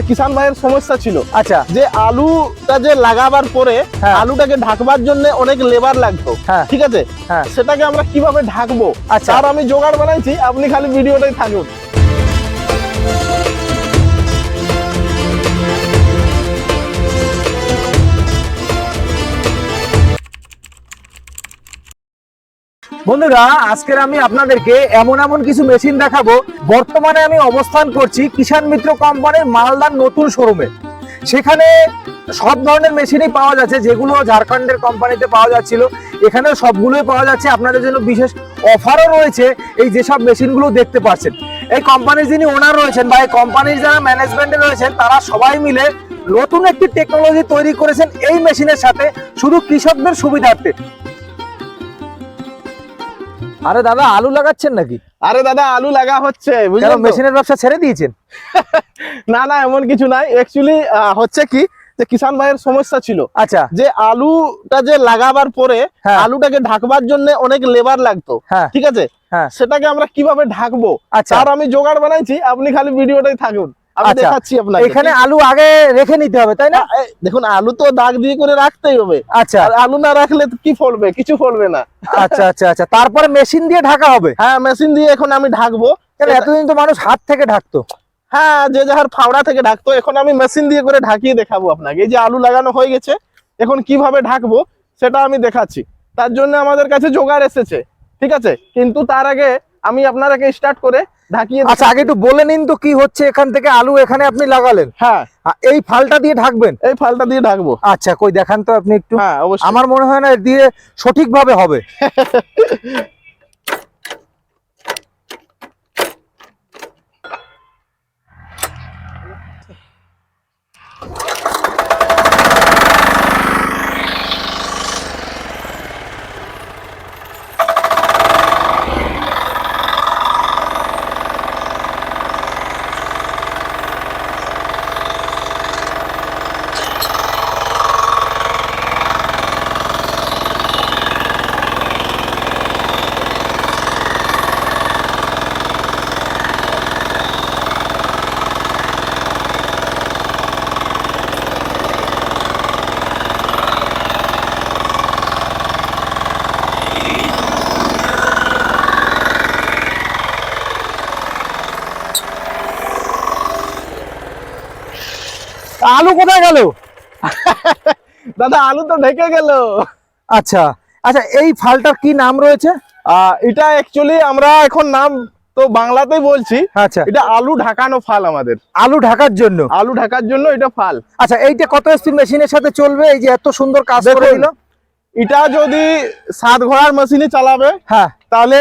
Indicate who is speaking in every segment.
Speaker 1: যে কিষান ভাইয়ের সমস্যা ছিল
Speaker 2: আচ্ছা
Speaker 1: যে আলুটা যে লাগাবার পরে
Speaker 2: হ্যাঁ।
Speaker 1: আলুটাকে ঢাকবার জন্য অনেক লেবার লাগতো
Speaker 2: হ্যাঁ।
Speaker 1: ঠিক আছে
Speaker 2: হ্যাঁ।
Speaker 1: সেটাকে আমরা কীভাবে ঢাকবো
Speaker 2: আচ্ছা।
Speaker 1: আর আমি জোগাড় বানাইছি আপনি খালি ভিডিওটাই থাকুন
Speaker 2: বন্ধুরা, আজকের আমি আপনাদেরকে এমন এমন কিছু মেশিন দেখাবো। বর্তমানে আমি অবস্থান করছি কিষান মিত্র কোম্পানির মালদার নতুন শোরুমে। সেখানে সব ধরনের মেশিনই পাওয়া যাচ্ছে, যেগুলো ঝাড়খণ্ডের কোম্পানিতে পাওয়া যাচ্ছিল। এখানে সবগুলোই পাওয়া যাচ্ছে। আপনাদের জন্য বিশেষ অফারও রয়েছে এই যেসব মেশিনগুলো দেখতে পাচ্ছেন। এই কোম্পানির যিনি ওনার রয়েছেন বা এই কোম্পানির যারা ম্যানেজমেন্টে রয়েছেন, তারা সবাই মিলে নতুন একটি টেকনোলজি তৈরি করেছেন এই মেশিনের সাথে, শুধু কৃষকদের সুবিধার্থে। আরে দাদা আলু লাগাচ্ছেন নাকি?
Speaker 1: আরে দাদা আলু লাগা হচ্ছে বুঝলেন
Speaker 2: মেশিনের ব্যবসা ছেড়ে দিয়েছেন?
Speaker 1: না না এমন কিছু নাই। অ্যাকচুয়ালি হচ্ছে কি যে কিষান ভাইয়ের সমস্যা ছিল
Speaker 2: আচ্ছা।
Speaker 1: যে আলুটা যে লাগাবার পরে
Speaker 2: হ্যাঁ।
Speaker 1: আলুটাকে ঢাকবার জন্য অনেক লেবার লাগতো
Speaker 2: হ্যাঁ।
Speaker 1: ঠিক আছে?
Speaker 2: হ্যাঁ।
Speaker 1: সেটাকে আমরা কীভাবে ঢাকবো?
Speaker 2: আচ্ছা।
Speaker 1: তার আমি জোগাড় বানাইছি আপনি খালি ভিডিওটাই থাকুন। আমি
Speaker 2: আচ্ছা।
Speaker 1: দেখাচ্ছি আপনাকে।
Speaker 2: এখানে আলু আগে রেখে নিতে হবে তাই না?
Speaker 1: দেখুন আলু তো দাগ দিয়ে করে রাখতেই হবে।
Speaker 2: আচ্ছা।
Speaker 1: আলু না রাখলে কি ফলবে? কিছু ফলবে না।
Speaker 2: আচ্ছা আচ্ছা আচ্ছা। তারপরে মেশিন দিয়ে ঢাকা হবে?
Speaker 1: হ্যাঁ মেশিন দিয়ে এখন আমি ঢাকবো।
Speaker 2: এতদিন তো মানুষ হাত থেকে ঢাকতো।
Speaker 1: হ্যাঁ যে যাহার ফাওড়া থেকে ঢাকতো। এখন আমি মেশিন দিয়ে করে ঢাকিয়ে দেখাবো আপনাকে। এই যে আলু লাগানো হয়ে গেছে এখন কীভাবে ঢাকবো সেটা আমি দেখাচ্ছি। তার জন্য আমাদের কাছে জোগাড় এসেছে ঠিক আছে? কিন্তু তার আগে আমি আপনারাকে স্টার্ট করে ঢাকিয়ে
Speaker 2: আচ্ছা আগে একটু বলে নিন তো কি হচ্ছে এখান থেকে আলু এখানে আপনি লাগালেন?
Speaker 1: হ্যাঁ।
Speaker 2: এই ফালটা দিয়ে ঢাকবেন?
Speaker 1: এই ফালটা দিয়ে ঢাকবো।
Speaker 2: আচ্ছা কই দেখান তো আপনি একটু।
Speaker 1: হ্যাঁ অবশ্যই।
Speaker 2: আমার মনে হয় না দিয়ে দিয়ে সঠিকভাবে হবে। আলু কোথায় গেল?
Speaker 1: দাদা আলু তো ঢেকে গেল।
Speaker 2: আচ্ছা আচ্ছা এই ফালটার কি নাম রয়েছে?
Speaker 1: এটা অ্যাকচুয়ালি আমরা এখন নাম তো বাংলাতেই বলছি।
Speaker 2: আচ্ছা।
Speaker 1: এটা আলু ঢাকানো ফাল আমাদের।
Speaker 2: আলু ঢাকার জন্য?
Speaker 1: আলু ঢাকার জন্য এটা ফাল।
Speaker 2: আচ্ছা এইটা কত এসপি মেশিনের সাথে চলবে? এই যে এত সুন্দর কাজ করে দিল।
Speaker 1: এটা যদি সাত ঘোড়ার মেশিনে চালাবে
Speaker 2: হ্যাঁ।
Speaker 1: তাহলে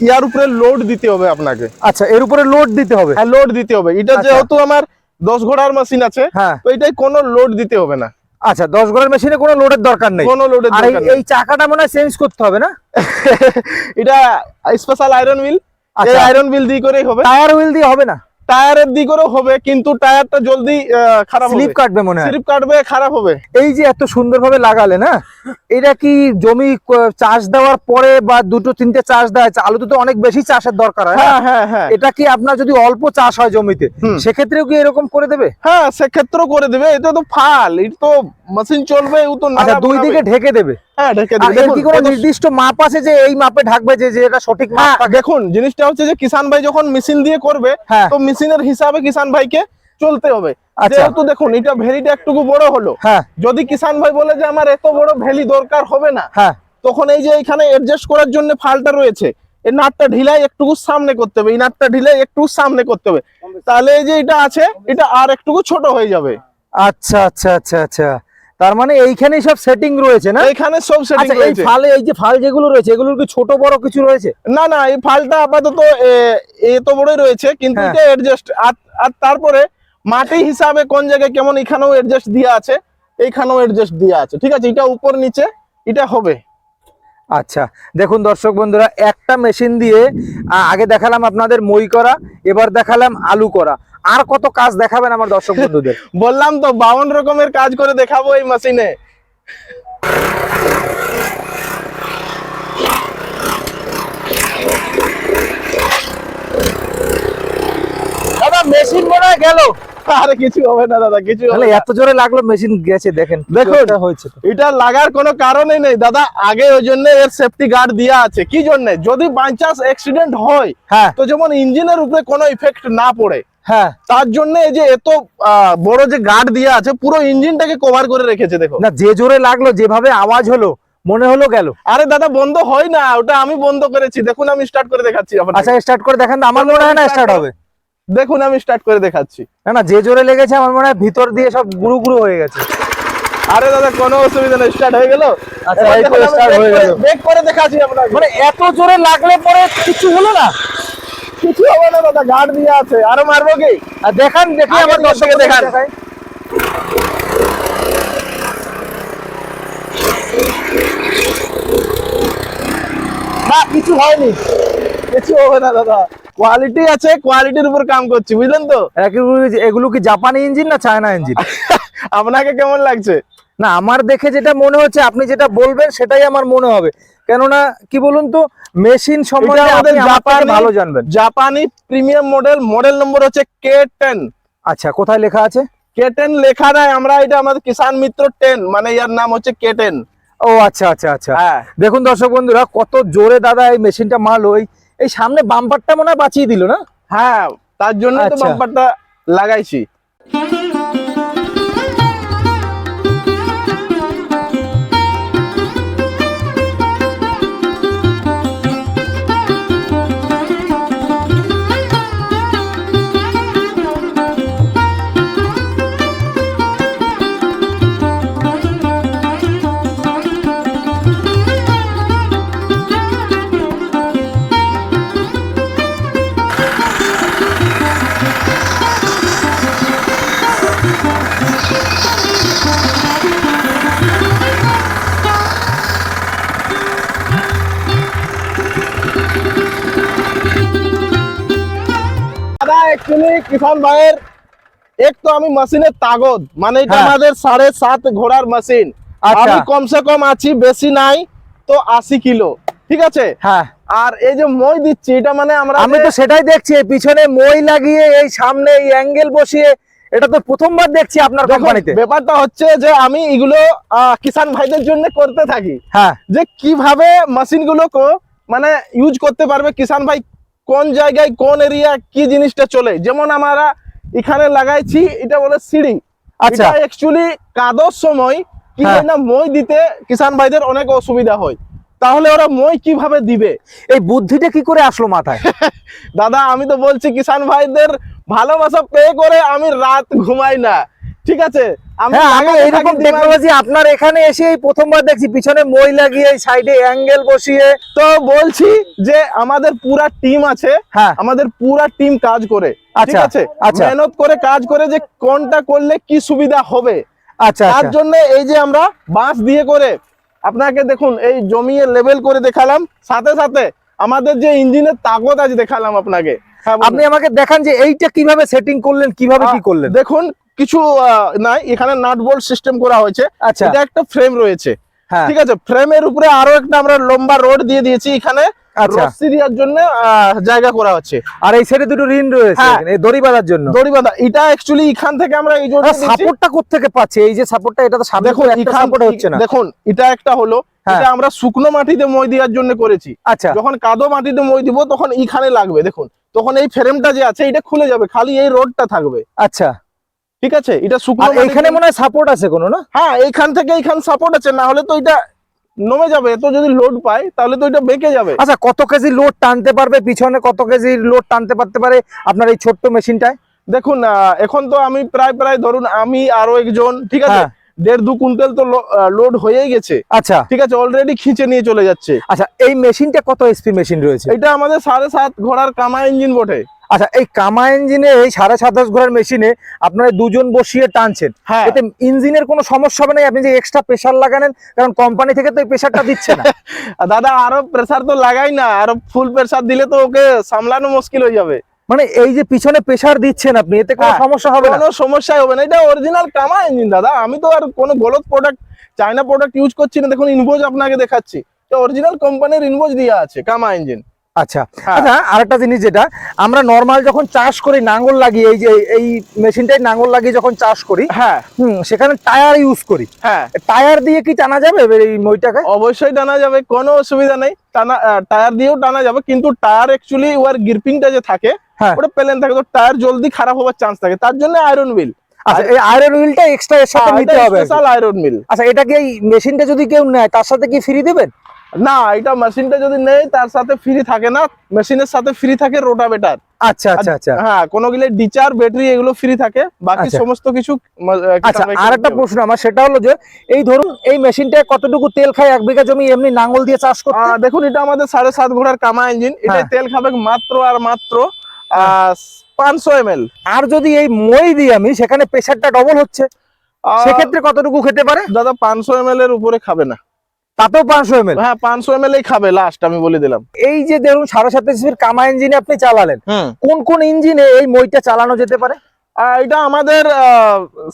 Speaker 1: ইয়ার উপরে লোড দিতে হবে আপনাকে।
Speaker 2: আচ্ছা এর উপরে লোড দিতে হবে।
Speaker 1: হ্যাঁ লোড দিতে হবে। এটা
Speaker 2: আচ্ছা।
Speaker 1: যেহেতু আমার দশ ঘোড়ার মেশিন আছে
Speaker 2: হ্যাঁ।
Speaker 1: তো এটাই কোনো লোড দিতে হবে না।
Speaker 2: আচ্ছা দশ ঘোড়ার মেশিনে কোনো লোডের দরকার নেই।
Speaker 1: কোনো লোডের দরকার
Speaker 2: এই চাকাটা মনে হয় চেঞ্জ করতে হবে না?
Speaker 1: এটা special iron mill iron mill দিয়ে করেই হবে।
Speaker 2: টায়ার হুইল দিয়ে হবে না?
Speaker 1: টায়ারের দিয়ে করেও হবে কিন্তু টায়ারটা জলদি খারাপ
Speaker 2: স্লিপ কাটবে মনে হয়।
Speaker 1: স্লিপ কাটবে খারাপ হবে।
Speaker 2: এই যে এত সুন্দরভাবে লাগালে না এটা কি জমি চাষ দেওয়ার পরে বা দুটো তিনটে চাষ দেওয়া আছে আলুতে তো অনেক বেশি চাষের দরকার হয়
Speaker 1: হ্যাঁ
Speaker 2: হ্যাঁ
Speaker 1: হ্যাঁ হ্যাঁ।
Speaker 2: এটা কি আপনার যদি অল্প চাষ হয় জমিতে সেক্ষেত্রেও কি এরকম করে দেবে?
Speaker 1: হ্যাঁ সেক্ষেত্রেও করে দেবে। এটা তো ফাল এটা তো মেশিন চলবে ও তো
Speaker 2: আচ্ছা দুই দিকে ঢেকে দেবে।
Speaker 1: হ্যাঁ ঢেকে
Speaker 2: আর
Speaker 1: দেবে।
Speaker 2: এর
Speaker 1: দেখুন,
Speaker 2: কি কোনো
Speaker 1: কত
Speaker 2: নির্দিষ্ট মাপ আছে যে এই মাপে ঢাকবে যে যে এটা সঠিক মাপ
Speaker 1: হ্যাঁ দেখুন জিনিসটা হচ্ছে যে কিষান ভাই যখন মেশিন দিয়ে করবে
Speaker 2: হ্যাঁ।
Speaker 1: তো মেশিনের হিসাবে কিষান ভাইকে চলতে হবে।
Speaker 2: আচ্ছা।
Speaker 1: যেহেতু দেখুন এটা ভ্যালিটা একটুকু বড় হলো। যদি কিষান ভাই বলে যে আমার এত বড় ভ্যালি দরকার হবে না
Speaker 2: হ্যাঁ।
Speaker 1: তখন এই যে এখানে অ্যাডজাস্ট করার জন্য ফালটা রয়েছে এই নাটটা ঢিলাই একটুকু সামনে করতে হবে এই নাটটা ঢিলাই একটু সামনে করতে হবে। তাহলে এই যে এটা আছে এটা আর একটুকু ছোট হয়ে যাবে।
Speaker 2: আচ্ছা আচ্ছা আচ্ছা আচ্ছা। তার মানে এইখানেই সব সেটিং রয়েছে না?
Speaker 1: এখানে সব সেটিং
Speaker 2: আচ্ছা এই
Speaker 1: রয়েছে।
Speaker 2: ফালে এই যে ফাল যেগুলো রয়েছে এগুলোর কি ছোট বড় কিছু রয়েছে?
Speaker 1: না না এই ফালটা আপাতত এ, এত বড়ই রয়েছে কিন্তু
Speaker 2: হ্যাঁ।
Speaker 1: এটা অ্যাডজাস্ট আর তারপরে মাটি হিসাবে কোন জায়গায় কেমন এখানেও অ্যাডজাস্ট দেওয়া আছে এইখানেও অ্যাডজাস্ট দেওয়া আছে ঠিক আছে? এটা উপর নিচে এটা হবে।
Speaker 2: আচ্ছা দেখুন দর্শক বন্ধুরা একটা মেশিন দিয়ে আগে দেখালাম আপনাদের মই করা এবার দেখালাম আলু করা। আর কত কাজ দেখাবেন আমার দর্শক বন্ধুদের?
Speaker 1: বললাম তো বাউন্ন রকমের কাজ করে দেখাবো এই মেশিনে
Speaker 2: দাদা মেশিন মনে গেল।
Speaker 1: আরে কিছু হবে না দাদা কিছু হবে
Speaker 2: এত জোরে লাগল মেশিন গেছে দেখেন হয়েছে
Speaker 1: এটা লাগার কোনো কারণই নেই। দাদা আগে ওই জন্য এর সেফটি গার্ড আছে। কি জন্য? যদি বাই চান্স অ্যাক্সিডেন্ট হয়
Speaker 2: হ্যাঁ।
Speaker 1: তো যেমন ইঞ্জিনের উপরে কোনো ইফেক্ট না পড়ে
Speaker 2: হ্যাঁ।
Speaker 1: তার জন্য এই যে এত বড় যে গার্ড দেওয়া আছে পুরো ইঞ্জিনটাকে কভার করে রেখেছে দেখো।
Speaker 2: না যে জোরে লাগল যেভাবে আওয়াজ হলো মনে হলো গেল।
Speaker 1: আরে দাদা বন্ধ হয় না ওটা আমি বন্ধ করেছি। দেখুন আমি স্টার্ট করে দেখাচ্ছি
Speaker 2: আচ্ছা স্টার্ট করে দেখেন আমার মনে হয় না স্টার্ট হবে।
Speaker 1: দেখুন আমি স্টার্ট করে দেখাচ্ছি।
Speaker 2: না না যে জোরে লেগেছে আমার মনে হয় ভিতর দিয়ে সব গুরু গুরু হয়ে গেছে।
Speaker 1: আরে দাদা কোনো অসুবিধা নেই স্টার্ট হয়ে গেল?
Speaker 2: আচ্ছা, এই start হয়ে গেল।
Speaker 1: ব্রেক করে দেখাচ্ছি আপনাকে।
Speaker 2: মানে এত জোরে লাগলে পরে কিছু হলো না?
Speaker 1: কিছু হবে না দাদা? গার্ড দিয়ে আছে। আরও মারবো কি?
Speaker 2: দেখান দেখি আমার দর্শকে
Speaker 1: দেখান। না কিছু হয়নি। কিছু হবে না দাদা। কোয়ালিটি আছে কোয়ালিটির উপর কাম করছি বুঝলেন তো?
Speaker 2: এগুলো কি জাপানি ইঞ্জিন না চায়না ইঞ্জিন
Speaker 1: আপনাকে কেমন লাগছে?
Speaker 2: না আমার দেখে যেটা মনে হচ্ছে আপনি যেটা বলবেন সেটাই আমার মনে হবে। কেননা কি বলুন তো মেশিন সম্বন্ধে
Speaker 1: আমাদের জাপানি-
Speaker 2: ভালো জানবেন।
Speaker 1: জাপানি প্রিমিয়াম মডেল মডেল নম্বর হচ্ছে কে টেন
Speaker 2: আচ্ছা কোথায় লেখা আছে?
Speaker 1: কে টেন লেখা নাই আমরা এটা আমাদের কিষান মিত্র টেন মানে ইয়ার নাম হচ্ছে কে টেন
Speaker 2: ও আচ্ছা আচ্ছা আচ্ছা।
Speaker 1: হ্যাঁ।
Speaker 2: দেখুন দর্শক বন্ধুরা কত জোরে দাদা এই মেশিনটা মাল ওই এই সামনে বাম্পারটা মনে হয় বাঁচিয়ে দিল না?
Speaker 1: হ্যাঁ তার জন্য তো
Speaker 2: আচ্ছা।
Speaker 1: বাম্পারটা লাগাইছি। কিষান ভাইয়ের এক তো আমি মেশিনের তাগদ। মানে এটা
Speaker 2: হ্যাঁ।
Speaker 1: আমাদের সাড়ে সাত ঘোড়ার মেশিন
Speaker 2: আচ্ছা।
Speaker 1: আমি কমসে কম আছি বেশি নাই তো আশি কিলো। ঠিক আছে?
Speaker 2: হ্যাঁ।
Speaker 1: আর এই যে মই দিচ্ছি এটা মানে আমরা
Speaker 2: আমি তো সেটাই দেখছি পিছনে মই লাগিয়ে এই সামনে এই অ্যাঙ্গেল বসিয়ে এটা তো প্রথমবার দেখছি আপনার কোম্পানিতে
Speaker 1: ব্যাপারটা হচ্ছে যে আমি এগুলো আহ, কিষান ভাইদের জন্য করতে থাকি।
Speaker 2: হ্যাঁ।
Speaker 1: যে কীভাবে মেশিনগুলো মানে ইউজ করতে পারবে কিষান ভাই কোন জায়গায় কোন এরিয়া কি জিনিসটা চলে? যেমন আমরা এখানে লাগাইছি এটা বলে সিঁড়ি।
Speaker 2: আচ্ছা।
Speaker 1: অ্যাকচুয়ালি কাদর সময় কি
Speaker 2: হ্যাঁ।
Speaker 1: হয় না মই দিতে কিষান ভাইদের অনেক অসুবিধা হয়। তাহলে ওরা মই কীভাবে দিবে?
Speaker 2: এই বুদ্ধিটা কি করে আসলো মাথায়?
Speaker 1: দাদা আমি তো বলছি কিষান ভাইদের ভালোবাসা পেয়ে করে আমি রাত ঘুমাই না। ঠিক আছে?
Speaker 2: হ্যাঁ আমি এইরকম টেকনোলজি আপনার এখানে এসে প্রথমবার দেখছি। পিছনে মই লাগিয়ে সাইডে অ্যাঙ্গেল বসিয়ে।
Speaker 1: তো বলছি যে আমাদের পুরা টিম আছে
Speaker 2: হ্যাঁ।
Speaker 1: আমাদের পুরা টিম কাজ করে। ঠিক
Speaker 2: আচ্ছা,
Speaker 1: আছে?
Speaker 2: আচ্ছা।
Speaker 1: মেহনত করে কাজ করে যে কোনটা করলে কি সুবিধা হবে।
Speaker 2: আচ্ছা
Speaker 1: তার
Speaker 2: আচ্ছা
Speaker 1: জন্য এই যে আমরা বাঁশ দিয়ে করে আপনাকে দেখুন এই জমিয়ে লেভেল করে দেখালাম। সাথে সাথে আমাদের যে ইঞ্জিনের তাকত আছে দেখালাম আপনাকে। হ্যাঁ
Speaker 2: আপনি আমাকে দেখান যে এইটা কীভাবে সেটিং করলেন কীভাবে কি করলেন।
Speaker 1: দেখুন কিছু নাই এখানে নাট বোল্ট সিস্টেম করা হয়েছে।
Speaker 2: আচ্ছা।
Speaker 1: এটা একটা ফ্রেম রয়েছে।
Speaker 2: হ্যাঁ।
Speaker 1: ঠিক আছে? ফ্রেমের উপরে আরও একটা আমরা লম্বা রোড দিয়ে দিয়েছি এখানে।
Speaker 2: আচ্ছা।
Speaker 1: দেওয়ার জন্য আহ, জায়গা করা হচ্ছে।
Speaker 2: আর এই সাইডে দুটো রিন রয়েছে
Speaker 1: হ্যাঁ।
Speaker 2: দড়ি বাঁধার জন্য।
Speaker 1: দড়ি বাঁধা। এটা অ্যাকচুয়ালি এখান থেকে আমরা এই জন্য দিচ্ছি।
Speaker 2: সাপোর্টটা কোত্থেকে পাচ্ছে? এই যে সাপোর্টটা এটা তো সামনে
Speaker 1: দেখুন
Speaker 2: তো একটা
Speaker 1: এখান
Speaker 2: সাপোর্ট হচ্ছে না।
Speaker 1: দেখুন এটা একটা হলো
Speaker 2: হ্যাঁ।
Speaker 1: এটা আমরা শুকনো মাটিতে মই দেওয়ার জন্য করেছি।
Speaker 2: আচ্ছা।
Speaker 1: যখন কাদো মাটিতে মই দিব তখন এখানে লাগবে। দেখুন তখন এই ফ্রেমটা যে আছে এটা খুলে যাবে। খালি এই রোডটা থাকবে।
Speaker 2: আচ্ছা।
Speaker 1: ঠিক আছে? এটা শুকনো
Speaker 2: এখানে মনে হয় সাপোর্ট আছে কোনো না?
Speaker 1: হ্যাঁ এইখান থেকে এইখান সাপোর্ট আছে না হলে তো এটা নমে যাবে এত যদি লোড পায় তাহলে তো এটা বেঁকে যাবে।
Speaker 2: আচ্ছা কত কেজি লোড টানতে পারবে? পিছনে কত কেজি লোড টানতে পারতে পারে আপনার এই ছোট্ট মেশিনটায়?
Speaker 1: দেখুন এখন তো আমি প্রায় প্রায় ধরুন আমি আরও একজন ঠিক আছে?
Speaker 2: হ্যাঁ।
Speaker 1: দেড় দু কুইন্টাল তো লোড হয়েই গেছে।
Speaker 2: আচ্ছা।
Speaker 1: ঠিক আছে অলরেডি খিঁচে নিয়ে চলে যাচ্ছে।
Speaker 2: আচ্ছা এই মেশিনটা কত এসপি মেশিন রয়েছে?
Speaker 1: এটা আমাদের সাড়ে সাত ঘোড়ার কামা ইঞ্জিন বটে।
Speaker 2: আচ্ছা এই কামা ইঞ্জিনে এই সাড়ে সাতাশ ঘোড়ার মেশিনে আপনারা দুজন বসিয়ে টানছেন।
Speaker 1: হ্যাঁ।
Speaker 2: এতে ইঞ্জিনের কোনো সমস্যা হবে না আপনি যে এক্সট্রা প্রেশার লাগানেন কারণ কোম্পানি থেকে তো এই প্রেসারটা দিচ্ছে না।
Speaker 1: দাদা আরও প্রেসার তো লাগাই না আরও ফুল প্রেসার দিলে তো ওকে সামলানো মুশকিল হয়ে যাবে।
Speaker 2: মানে এই যে পিছনে প্রেসার দিচ্ছেন আপনি এতে কোনো
Speaker 1: হ্যাঁ,
Speaker 2: সমস্যা হবে না?
Speaker 1: কোনো সমস্যাই হবে না। এটা অরিজিনাল কামা ইঞ্জিন দাদা। আমি তো আর কোনো গলত প্রোডাক্ট চাইনা প্রোডাক্ট ইউজ করছি না। দেখুন ইনভোজ আপনাকে দেখাচ্ছি। অরিজিনাল কোম্পানির ইনভোজ দেওয়া আছে কামা ইঞ্জিন
Speaker 2: আচ্ছা
Speaker 1: হ্যাঁ।
Speaker 2: আচ্ছা আরেকটা জিনিস যেটা আমরা নর্মাল যখন চাষ করি নাঙ্গল লাগিয়ে এই যে এই মেশিনটাই নাঙ্গল লাগিয়ে যখন চাষ করি
Speaker 1: হ্যাঁ।
Speaker 2: হুম সেখানে টায়ার ইউজ করি।
Speaker 1: হ্যাঁ।
Speaker 2: টায়ার দিয়ে কি টানা যাবে এই মইটাকে?
Speaker 1: অবশ্যই টানা যাবে কোনো অসুবিধা নেই। টানা টায়ার দিয়েও টানা যাবে কিন্তু টায়ার অ্যাকচুয়ালি ওর গ্রিপিংটা যে থাকে
Speaker 2: হ্যাঁ।
Speaker 1: ওটা প্লেন থাকে তো টায়ার জলদি খারাপ হওয়ার চান্স থাকে। তার জন্য আয়রন মিল
Speaker 2: আচ্ছা এই আয়রন হুইলটা এক্সট্রা এর সাথে নিতে হবে
Speaker 1: স্পেশাল আয়রন মিল
Speaker 2: আচ্ছা এটা কি এই মেশিনটা যদি কেউ নেয় তার সাথে কি ফ্রি দিবেন?
Speaker 1: না এটা মেশিনটা যদি নেই তার সাথে ফ্রি থাকে না। মেশিনের সাথে ফ্রি থাকে রোটাভেটার
Speaker 2: আচ্ছা আচ্ছা আচ্ছা।
Speaker 1: হ্যাঁ কোনো গিলে ডিচার ব্যাটারি এগুলো ফ্রি থাকে। বাকি
Speaker 2: আচ্ছা।
Speaker 1: সমস্ত কিছু
Speaker 2: আচ্ছা আর একটা প্রশ্ন আমার সেটা হলো যে এই ধরুন এই মেশিনটা কতটুকু তেল খায়? এক বিঘা জমি এমনি নাঙ্গল দিয়ে চাষ করতে?
Speaker 1: দেখুন এটা আমাদের সাড়ে সাত ঘোড়ার কামা ইঞ্জিন এটা
Speaker 2: হ্যাঁ।
Speaker 1: তেল খাবে মাত্র আর মাত্র পাঁচশো এম এল
Speaker 2: আর যদি এই মই দিই আমি সেখানে প্রেসারটা ডবল হচ্ছে? সেক্ষেত্রে কতটুকু খেতে পারে?
Speaker 1: দাদা পাঁচশো এম এল এর উপরে খাবে না।
Speaker 2: তাতেও পাঁচশো এম
Speaker 1: হ্যাঁ পাঁচশো এম খাবে লাস্ট আমি বলে দিলাম।
Speaker 2: এই যে ধরুন সাড়ে সাত কামা ইঞ্জিনে আপনি চালালেন। কোন কোন ইঞ্জিনে এই মইটা চালানো যেতে পারে?
Speaker 1: এটা আমাদের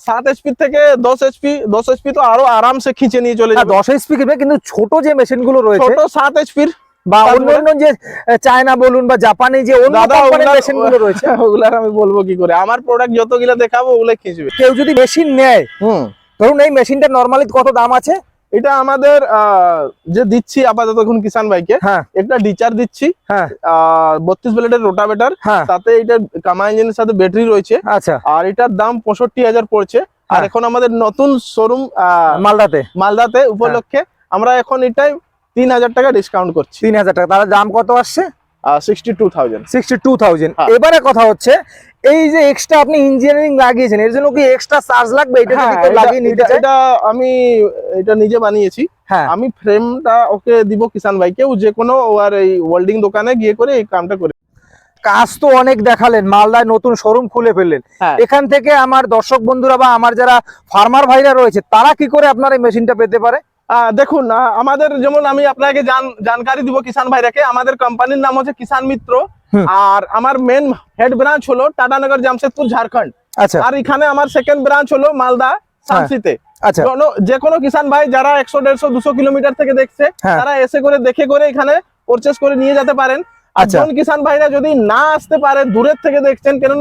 Speaker 1: সাত এইচপি থেকে দশ এইচপি দশ এইচপি তো আরও আরামসে খিঁচে নিয়ে চলে যাবে।
Speaker 2: দশ এসপি কিন্তু ছোট যে মেশিনগুলো রয়েছে
Speaker 1: ছোট সাত এইচপির
Speaker 2: বা
Speaker 1: তারপরে?
Speaker 2: অন্য অন্য যে চায়না বলুন বা জাপানি যে অন্য মেশিনগুলো রয়েছে।
Speaker 1: ওগুলার আমি বলব কি করে আমার প্রোডাক্ট যতগুলা দেখাবো ওগুলো খিঁচবে।
Speaker 2: কেউ যদি মেশিন নেয়
Speaker 1: হুম।
Speaker 2: ধরুন এই মেশিনটা নর্মালি কত দাম আছে?
Speaker 1: এটা আমাদের যে দিচ্ছি আপাতত এখন কিষান ভাইকে
Speaker 2: হ্যাঁ।
Speaker 1: একটা ডিচার দিচ্ছি
Speaker 2: হ্যাঁ।
Speaker 1: বত্রিশ ব্লেডের রোটাভেটার
Speaker 2: হ্যাঁ।
Speaker 1: তাতে এটা কামা ইঞ্জিনের সাথে ব্যাটারি রয়েছে।
Speaker 2: আচ্ছা।
Speaker 1: আর এটার দাম পঁয়ষট্টি হাজার পড়ছে। আর
Speaker 2: হ্যাঁ।
Speaker 1: এখন আমাদের নতুন শোরুম
Speaker 2: মালদাতে।
Speaker 1: মালদাতে উপলক্ষে আমরা এখন এটাই তিন হাজার টাকা ডিসকাউন্ট করছি।
Speaker 2: তিন হাজার টাকা। তাহলে দাম কত আসছে?
Speaker 1: হ্যাঁ।
Speaker 2: এবারে কথা হচ্ছে এই যে এক্সট্রা আপনি ইঞ্জিনিয়ারিং লাগিয়েছেন এর জন্য কি এক্সট্রা চার্জ লাগবে? এটা লাগিয়ে নিতে
Speaker 1: হ্যাঁ, এটা আমি এটা নিজে বানিয়েছি।
Speaker 2: হ্যাঁ।
Speaker 1: আমি ফ্রেমটা ওকে দিব কিষান ভাইকে যে কোনো আর এই ওয়েল্ডিং দোকানে গিয়ে করে এই কামটা করে
Speaker 2: কাজ তো অনেক দেখালেন মালদায় নতুন শোরুম খুলে ফেললেন।
Speaker 1: হ্যাঁ।
Speaker 2: এখান থেকে আমার দর্শক বন্ধুরা বা আমার যারা ফার্মার ভাইরা রয়েছে তারা কি করে আপনার এই মেশিনটা পেতে পারে?
Speaker 1: দেখুন আমাদের যেমন আমি আপনাকে জান- জানকারি দিব কিষান ভাইরাকে আমাদের কোম্পানির নাম হচ্ছে কিষান মিত্র। আর আমার মেন হেড ব্রাঞ্চ হলো টাটানগর জামশেদপুর ঝাড়খণ্ড।
Speaker 2: আচ্ছা।
Speaker 1: আর এখানে আমার সেকেন্ড ব্রাঞ্চ হলো মালদা সানসিতে।
Speaker 2: আচ্ছা।
Speaker 1: যে কোনো কিষান ভাই যারা একশো দেড়শো দুশো কিলোমিটার থেকে দেখছে
Speaker 2: হ্যাঁ।
Speaker 1: তারা এসে করে দেখে করে এখানে পারচেস করে নিয়ে যেতে পারেন। আর
Speaker 2: আচ্ছা।
Speaker 1: কিষান ভাইরা যদি না আসতে পারে দূরের থেকে দেখছেন কেন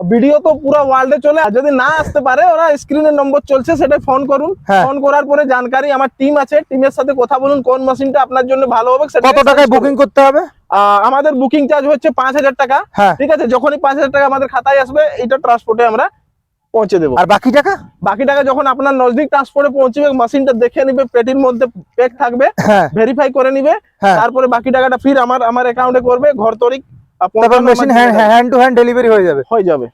Speaker 1: ভিডিও তো পুরো ওয়ার্ল্ডে চলে। আর যদি না আসতে পারে ওরা স্ক্রিনের নম্বর চলছে সেটা ফোন করুন।
Speaker 2: হ্যাঁ।
Speaker 1: ফোন করার পরে জানকারি আমার টিম আছে টিমের সাথে কথা বলুন কোন মেশিনটা আপনার জন্য ভালো হবে সেটা
Speaker 2: কত টাকায় বুকিং করতে হবে?
Speaker 1: আমাদের বুকিং চার্জ হচ্ছে পাঁচ হাজার টাকা।
Speaker 2: হ্যাঁ।
Speaker 1: ঠিক আছে? যখনই পাঁচ হাজার টাকা আমাদের খাতায় আসবে এটা ট্রান্সপোর্টে আমরা পৌঁছে দেবো।
Speaker 2: আর বাকি টাকা?
Speaker 1: বাকি টাকা যখন আপনার নজদিক ট্রান্সপোর্টে পৌঁছবে মেশিনটা দেখে নিবে পেটির মধ্যে পেক থাকবে
Speaker 2: হ্যাঁ।
Speaker 1: ভেরিফাই করে নিবে
Speaker 2: হ্যাঁ।
Speaker 1: তারপরে বাকি টাকাটা ফির আমার আমার অ্যাকাউন্টে করবে ঘর তরিক
Speaker 2: তারপর machine hand to hand delivery হয়ে যাবে।
Speaker 1: হয়ে যাবে।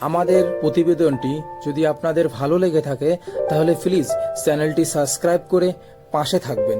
Speaker 3: আমাদের প্রতিবেদনটি যদি আপনাদের ভালো লেগে থাকে তাহলে প্লিজ চ্যানেলটি সাবস্ক্রাইব করে পাশে থাকবেন।